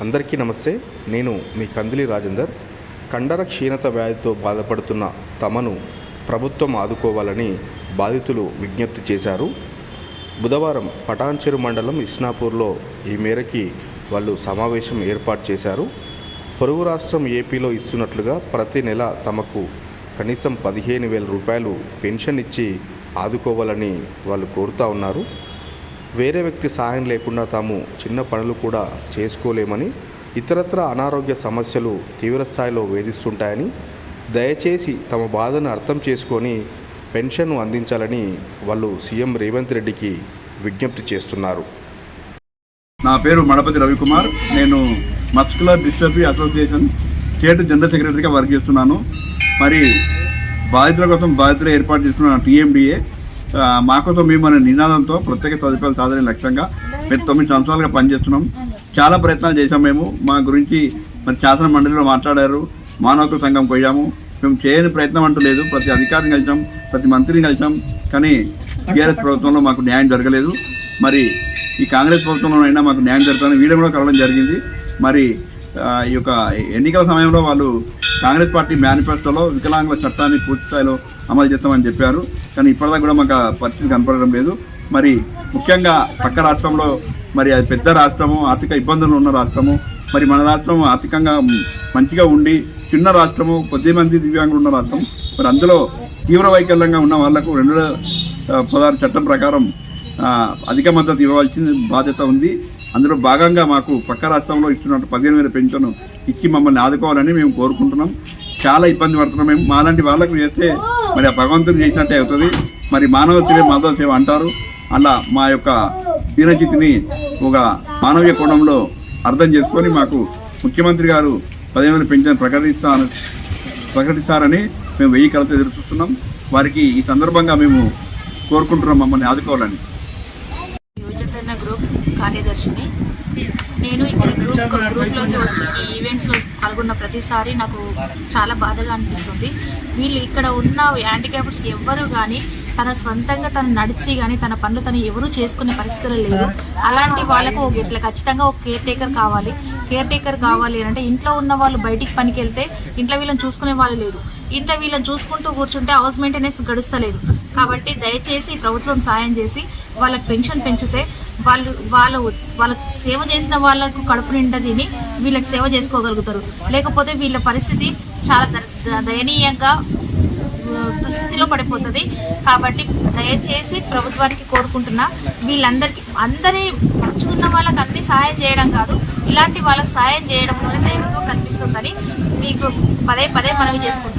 అందరికీ నమస్తే. నేను మీ కందిలి రాజేందర్. కండర క్షీణత వ్యాధితో బాధపడుతున్న తమను ప్రభుత్వం ఆదుకోవాలని బాధితులు విజ్ఞప్తి చేశారు. బుధవారం పటాన్చెరు మండలం ఇస్నాపూర్లో ఈ మేరకి వాళ్ళు సమావేశం ఏర్పాటు చేశారు. పొరుగు రాష్ట్రం ఏపీలో ఇస్తున్నట్లుగా ప్రతి నెల తమకు కనీసం పదిహేను వేల రూపాయలు పెన్షన్ ఇచ్చి ఆదుకోవాలని వాళ్ళు కోరుతా ఉన్నారు. వేరే వ్యక్తి సహాయం లేకుండా తాము చిన్న పనులు కూడా చేసుకోలేమని ఇతరత్ర అనారోగ్య సమస్యలు తీవ్రస్థాయిలో వేధిస్తుంటాయని దయచేసి తమ బాధను అర్థం చేసుకొని పెన్షన్ను అందించాలని వాళ్ళు సీఎం రేవంత్ రెడ్డికి విజ్ఞప్తి చేస్తున్నారు. నా పేరు మడపతి రవికుమార్. నేను muscular dystrophy association state general సెక్రటరీగా వర్క్ చేస్తున్నాను మరి బాధితుల కోసం బాధితులు ఏర్పాటు చేస్తున్న టీఎండిఏ మాకోసం మేము అనే నినాదంతో ప్రత్యేక సదుపాయాలు సాధన లక్ష్యంగా మేము తొమ్మిది సంవత్సరాలుగా పనిచేస్తున్నాం. చాలా ప్రయత్నాలు చేశాం మేము. మా గురించి మరి శాసన మండలిలో మాట్లాడారు. మానవ సంఘం పోయాము. మేము చేయని ప్రయత్నం అంటూ లేదు. ప్రతి అధికారిని కలిసాం. ప్రతి మంత్రిని కలిసాం. కానీ టీఆర్ఎస్ ప్రభుత్వంలో మాకు న్యాయం జరగలేదు. మరి ఈ కాంగ్రెస్ ప్రభుత్వంలో అయినా మాకు న్యాయం జరుగుతుంది వీడియో కూడా కలవడం జరిగింది. మరి ఈ యొక్క ఎన్నికల సమయంలో వాళ్ళు కాంగ్రెస్ పార్టీ మేనిఫెస్టోలో వికలాంగుల చట్టాన్ని పూర్తి స్థాయిలో అమలు చేస్తామని చెప్పారు. కానీ ఇప్పటిదాకా కూడా మాకు పరిస్థితి కనపడడం లేదు. మరి ముఖ్యంగా పక్క రాష్ట్రంలో మరి అది పెద్ద రాష్ట్రము ఆర్థిక ఇబ్బందులు ఉన్న రాష్ట్రము మరి మన రాష్ట్రం ఆర్థికంగా మంచిగా ఉండి చిన్న రాష్ట్రము కొద్ది మంది దివ్యాంగులు ఉన్న రాష్ట్రం మరి అందులో తీవ్ర వైకల్యంగా ఉన్న వాళ్ళకు రెండు పదహారు చట్టం ప్రకారం అధిక మద్దతు ఇవ్వవలసిన బాధ్యత ఉంది. అందులో భాగంగా మాకు పక్క రాష్ట్రంలో ఇస్తున్నట్టు పదిహేను వేల పెన్షన్ ఇచ్చి మమ్మల్ని ఆదుకోవాలని మేము కోరుకుంటున్నాం. చాలా ఇబ్బంది పడుతున్నాం మేము. మాలాంటి వాళ్ళకు చేస్తే మరి ఆ భగవంతుడు చేసినట్టే అవుతుంది. మరి మానవ సేవ మాధవ సేవ అంటారు. అలా మా యొక్క దీనచితిని ఒక మానవీయ కోణంలో అర్థం చేసుకొని మాకు ముఖ్యమంత్రి గారు పదిహేను వేల పెన్షన్ ప్రకటిస్తాను ప్రకటిస్తారని మేము వెయ్యి కలతో ఎదురు చూస్తున్నాం. వారికి ఈ సందర్భంగా మేము కోరుకుంటున్నాం మమ్మల్ని ఆదుకోవాలని. గ్రూప్ కార్యదర్శిని. నేను ఇక్కడ గ్రూప్ గ్రూప్లోకి వచ్చి ఈ ఈవెంట్స్లో పాల్గొన్న ప్రతిసారి నాకు చాలా బాధగా అనిపిస్తుంది. వీళ్ళు ఇక్కడ ఉన్న హ్యాండిక్యాప్డ్స్ ఎవ్వరు కానీ తన సొంతంగా తను నడిచి కానీ తన పనులు తను ఎవరూ చేసుకునే పరిస్థితులు లేదు అలాంటి వాళ్ళకు ఒక ఇట్లా ఖచ్చితంగా ఒక కేర్ టేకర్ కావాలి. కేర్ టేకర్ కావాలి అంటే ఇంట్లో ఉన్న వాళ్ళు బయటికి పనికి వెళ్తే ఇంట్లో వీళ్ళని చూసుకునే వాళ్ళు లేరు. ఇంట్లో వీళ్ళని చూసుకుంటూ కూర్చుంటే హౌస్ మెయింటెనెన్స్ గడుస్తలేదు. కాబట్టి దయచేసి ప్రభుత్వం సాయం చేసి వాళ్ళకి పెన్షన్ పెంచితే వాళ్ళు వాళ్ళ వాళ్ళకి సేవ చేసిన వాళ్ళకు కడుపు నిండా తిని వీళ్ళకి సేవ చేసుకోగలుగుతారు. లేకపోతే వీళ్ళ పరిస్థితి చాలా ద- దయనీయంగా దుస్థితిలో పడిపోతుంది. కాబట్టి దయచేసి ప్రభుత్వానికి కోరుకుంటున్నా వీళ్ళందరికీ అందరి పంచుకున్న వాళ్ళకి అన్ని సహాయం చేయడం కాదు. ఇలాంటి వాళ్ళకి సహాయం చేయడంలోనే దైవత్వం కనిపిస్తుందని మీకు పదే పదే మనవి చేసుకుంటున్నాను